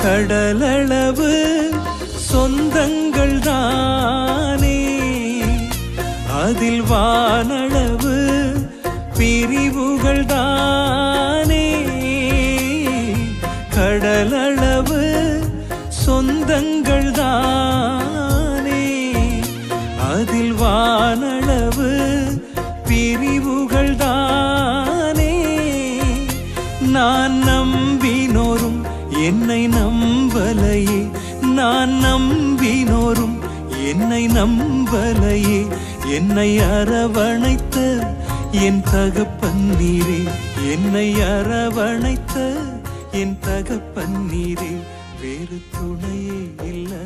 கடலளவு சொந்தங்கள் தானே அதில் வானளவு பிரிவுகள் தானே கடலளவு சொந்தங்கள் தானே அதில் வானளவு பிரிவுகள் தானே நான் நம்பினோரும் என்னை நம்பலையே நான் நம்பினோரும் என்னை நம்பலையே என்னை அரவணைத்த என் தகப்பன் நீரே என்னை அரவணைத்த என் தகப்பன் நீரே வேறு துணையே இல்லை.